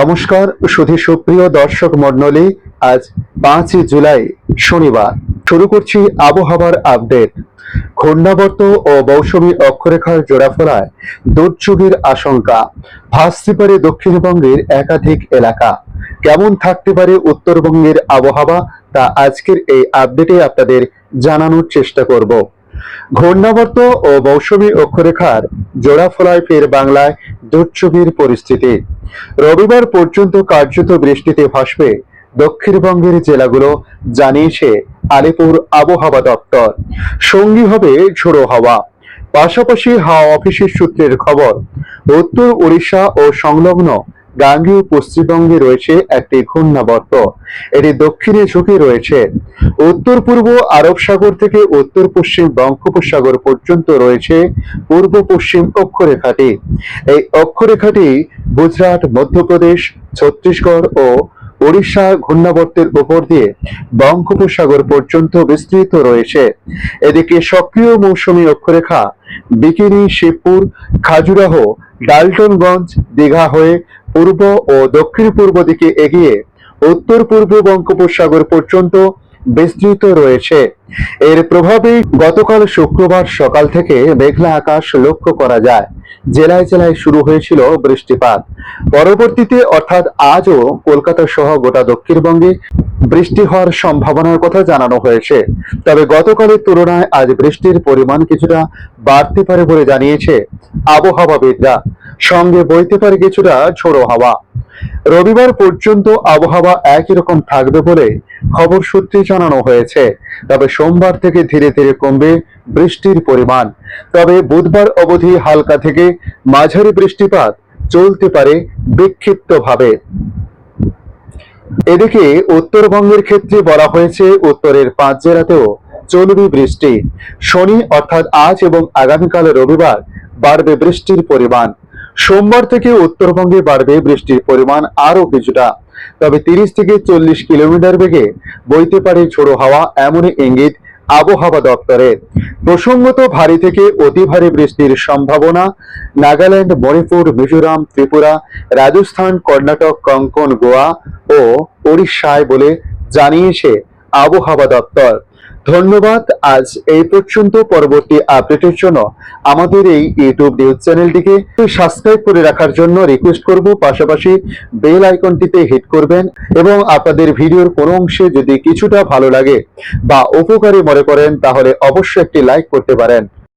নমস্কার, সুধী সুপ্রিয় দর্শক মণ্ডলী, আজ পাঁচই জুলাই, শনিবার। শুরু করছি আবহাওয়ার আপডেট। ঘূর্ণাবর্ত ও মৌসুমী অক্ষরেখার জোড়াফলায় দুর্যোগের আশঙ্কা, ভাসতে পারে দক্ষিণবঙ্গের একাধিক এলাকা। কেমন থাকতে পারে উত্তরবঙ্গের আবহাওয়া, তা আজকের এই আপডেটে আপনাদের জানানোর চেষ্টা করব। ঘূর্ণাবর্ত ও মৌসুমী অক্ষরেখার জোড়াফলায় ফের বাংলায় দুর্যোগের পরিস্থিতি। রবিবার পর্যন্ত কার্যত বৃষ্টিতে ভাসবে দক্ষিণবঙ্গের জেলাগুলো, জানিয়েছে আলিপুর আবহাওয়া দপ্তর। সঙ্গী হবে ঝোড়ো হাওয়া। পাশাপাশি হাওয়া অফিসের সূত্রের খবর, উত্তর উড়িষ্যা ও সংলগ্ন গাঙ্গেয় পশ্চিমবঙ্গে রয়েছে একটি ঘূর্ণাবর্ত। এটি দক্ষিণে ঝুঁকে রয়েছে। উত্তর পূর্ব আরব সাগর থেকে উত্তর পশ্চিম বঙ্গোপসাগর পর্যন্ত রয়েছে পূর্ব পশ্চিম অক্ষরেখাটি। এই অক্ষরেখাটি গুজরাট, মধ্যপ্রদেশ, ছত্তিশগড় ও ওড়িশা ঘূর্ণাবর্তের উপর দিয়ে বঙ্গোপসাগর পর্যন্ত বিস্তৃত রয়েছে। এদিকে সক্রিয় মৌসুমী অক্ষরেখা বিকিনি, শিবপুর, খাজুরাহ, ডালটনগঞ্জ, দীঘা হয়ে পূর্ব ও দক্ষিণ পূর্ব দিকে এগিয়ে উত্তর পূর্ব বঙ্গোপসাগর পর্যন্ত বিস্তৃত রয়েছে। এর প্রভাবে গতকাল শুক্রবার সকাল থেকে মেঘলা আকাশ লক্ষ্য করা যায়। জেলায় জেলায় শুরু হয়েছিল বৃষ্টিপাত। পরবর্তীতে অর্থাৎ আজও কলকাতা সহ গোটা দক্ষিণবঙ্গে বৃষ্টি হওয়ার সম্ভাবনার কথা জানানো হয়েছে। তবে গতকালের তুলনায় আজ বৃষ্টির পরিমাণ কিছুটা বাড়তে পারে বলে জানিয়েছে আবহাওয়াবিদরা। সঙ্গে বইতে পারে কিছুটা ঝোড়ো হাওয়া। রবিবার পর্যন্ত আবহাওয়া একই রকম থাকবে বলে খবর সূত্রে জানানো হয়েছে। তবে সোমবার থেকে ধীরে ধীরে কমবে বৃষ্টির পরিমাণ। তবে বুধবার অবধি হালকা থেকে মাঝারি বৃষ্টিপাত চলতে পারে বিক্ষিপ্তভাবে। এদিকে উত্তরবঙ্গের ক্ষেত্রে বলা হয়েছে, উত্তরের পাঁচ জেলাতেও চলবে বৃষ্টি। শনি অর্থাৎ আজ এবং আগামীকাল রবিবার বাড়বে বৃষ্টির পরিমাণ। সোমবার থেকে উত্তরবঙ্গে বাড়বে বৃষ্টির পরিমাণ আরও কিছুটা। তবে তিরিশ থেকে চল্লিশ কিলোমিটার বেগে বইতে পারে ঝোড়ো হাওয়া, এমনই ইঙ্গিত আবহাওয়া দপ্তরের। প্রসঙ্গত ভারী থেকে অতি ভারী বৃষ্টির সম্ভাবনা, নাগাল্যান্ড, মণিপুর, মিজোরাম, ত্রিপুরা, রাজস্থান, কর্ণাটক, কঙ্কন, গোয়া ও ওড়িশায় বলে জানিয়েছে আবহাওয়া দপ্তর। ধন্যবাদ। আজ এই পর্যন্ত পরবর্তী আপডেটের জন্য আমাদের এই ইউটিউব নিউজ চ্যানেলটিকে সাবস্ক্রাইব করে রাখার জন্য রিকোয়েস্ট করব। পাশাপাশি বেল আইকনটিতে হিট করবেন এবং আপনাদের ভিডিওর কোনো অংশে যদি কিছুটা ভালো লাগে বা উপকারী মনে করেন, তাহলে অবশ্যই একটি লাইক করতে পারেন।